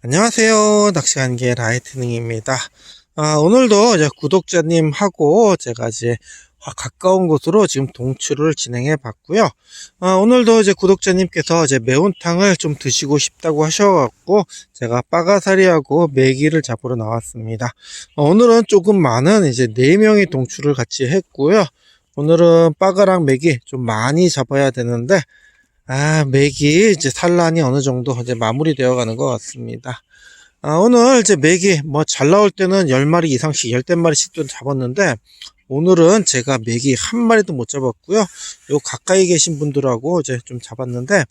안녕하세요. 낚시간개 라이트닝입니다. 아, 오늘도 이제 구독자님하고 제가 이제 가까운 곳으로 지금 동출을 진행해 봤고요. 아, 오늘도 이제 구독자님께서 이제 매운탕을 좀 드시고 싶다고 하셔갖고 제가 빠가사리하고 메기를 잡으러 나왔습니다. 어, 오늘은 조금 많은 이제 4명이 동출을 같이 했고요. 오늘은 빠가랑 메기 좀 많이 잡아야 되는데 아, 맥이 이제 산란이 어느 정도 이제 마무리되어 가는 것 같습니다. 아, 오늘 이제 맥이 뭐 잘 나올 때는 10마리 이상씩, 10대마리씩 좀 잡았는데, 오늘은 제가 맥이 한 마리도 못 잡았고요. 요 가까이 계신 분들하고 이제 좀 잡았는데,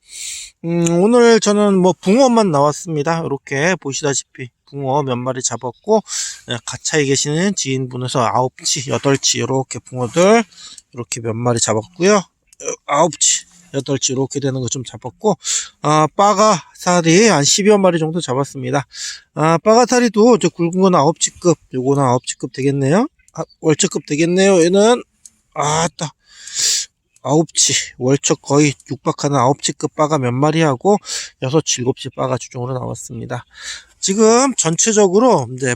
음, 오늘 저는 뭐 붕어만 나왔습니다. 이렇게 보시다시피 붕어 몇 마리 잡았고, 예, 가차에 계시는 지인분에서 9치, 8치, 이렇게 붕어들, 이렇게 몇 마리 잡았고요. 9치. 여덟치 이렇게 되는 거 좀 잡았고 아 빠가살이 한 10여 마리 정도 잡았습니다. 아 빠가살이도 저 굵은 건 9치급 요거는 9치급 되겠네요. 아, 월척급 되겠네요. 얘는 아따 9치 월척 거의 육박하는 9치급 빠가 몇 마리 하고 6, 7치 빠가 주종으로 나왔습니다. 지금 전체적으로 이제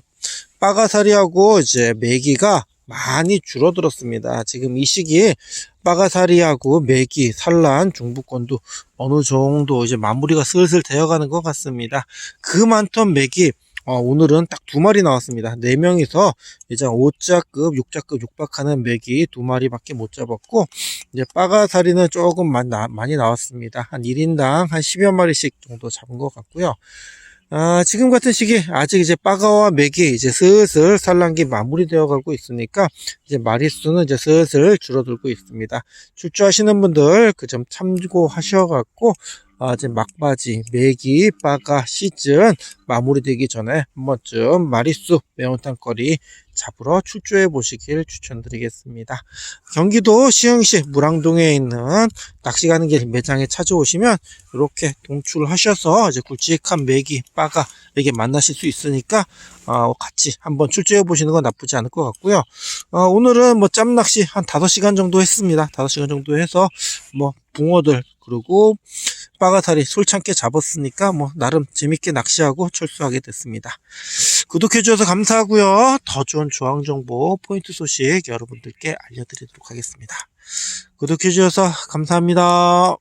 빠가살이하고 이제 메기가 많이 줄어들었습니다. 지금 이 시기에 빠가사리하고 메기, 산란, 중부권도 어느 정도 이제 마무리가 슬슬 되어가는 것 같습니다. 그 많던 메기 어, 오늘은 딱 두 마리 나왔습니다. 네 명이서 이제 5자급, 6자급 육박하는 메기 두 마리밖에 못 잡았고 이제 빠가사리는 조금 많이, 나왔습니다. 한 1인당 한 10여 마리씩 정도 잡은 것 같고요. 아, 지금 같은 시기 아직 이제 빠가와 맥이 이제 슬슬 산란기 마무리되어 가고 있으니까 이제 마리수는 이제 슬슬 줄어들고 있습니다. 출주하시는 분들 그 점 참고하셔 갖고 아, 이제 막바지 매기 빠가 시즌 마무리되기 전에 한 번쯤 마리수 매운탕거리 잡으러 출조해 보시길 추천드리겠습니다. 경기도 시흥시 무랑동에 있는 낚시 가는 길 매장에 찾아오시면 이렇게 동출하셔서 이제 굵직한 메기 빠가 이렇게 만나실 수 있으니까 어, 같이 한번 출조해 보시는 건 나쁘지 않을 것 같고요. 어, 오늘은 뭐 짬낚시 한 5시간 정도 했습니다. 5시간 정도 해서 뭐 붕어들 그리고 빠가사리 솔창게 잡았으니까 뭐 나름 재밌게 낚시하고 철수하게 됐습니다. 구독해 주셔서 감사하고요. 더 좋은 조항 정보 포인트 소식 여러분들께 알려드리도록 하겠습니다. 구독해 주셔서 감사합니다.